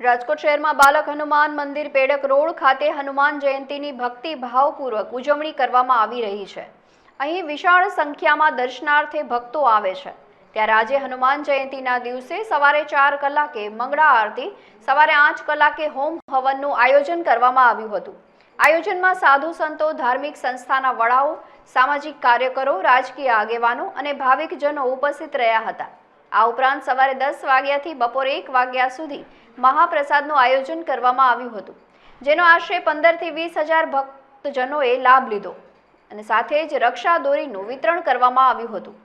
રાજકોટ શહેરમાં બાલક હનુમાન મંદિર પેડક રોડ ખાતે હનુમાન જયંતીની ભક્તિ ભાવપૂર્વક ઉજવણી કરવામાં આવી રહી છે. અહીં વિશાળ સંખ્યામાં દર્શનાર્થે ભક્તો આવે છે. ત્યારે આજે હનુમાન જયંતીના દિવસે સવારે ચાર કલાકે મંગળા આરતી, સવારે આઠ કલાકે હોમ હવનનું આયોજન કરવામાં આવ્યું હતું. આયોજનમાં સાધુ સંતો, ધાર્મિક સંસ્થાના વડાઓ, સામાજિક કાર્યકરો, રાજકીય આગેવાનો અને ભાવિકજનો ઉપસ્થિત રહ્યા હતા. આ ઉપરાંત સવારે દસ વાગ્યાથી બપોરે એક વાગ્યા સુધી મહાપ્રસાદનું આયોજન કરવામાં આવ્યું હતું, જેનો આશરે પંદરથી વીસ હજાર ભક્તજનોએ લાભ લીધો અને સાથે જ રક્ષા દોરીનું વિતરણ કરવામાં આવ્યું હતું.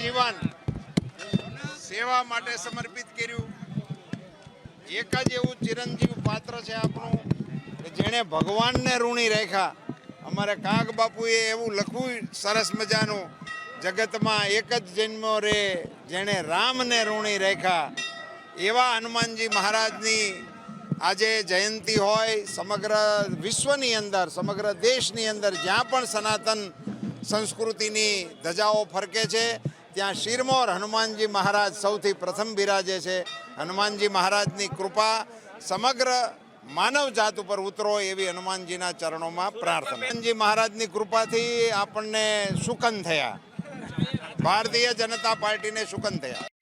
જીવન સેવા માટે સમર્પિત કર્યું. એક જ એવું ચિરંજીવ પાત્ર છે આપણું કે જેણે ભગવાનને ઋણી રાખ્યા. અમારે કાગ બાપુએ એવું લખવું સરસ મજાનું, જગતમાં એક જ જન્મ રે જેણે રામને ઋણી રાખ્યા. એવા હનુમાનજી મહારાજની આજે જયંતિ હોય સમગ્ર વિશ્વની અંદર, સમગ્ર દેશની અંદર જ્યાં પણ સનાતન સંસ્કૃતિની ધજાઓ ફરકે છે, ત્યાં શિરમોર હનુમાનજી મહારાજ સૌથી પ્રથમ બિરાજે છે. હનુમાનજી મહારાજની કૃપા સમગ્ર માનવ જાત ઉપર ઉતરો એવી હનુમાનજીના ચરણોમાં પ્રાર્થના. હનુમાનજી મહારાજની કૃપાથી આપણને સુકન થયા. ભારતીય જનતા પાર્ટીને સુકન થયા.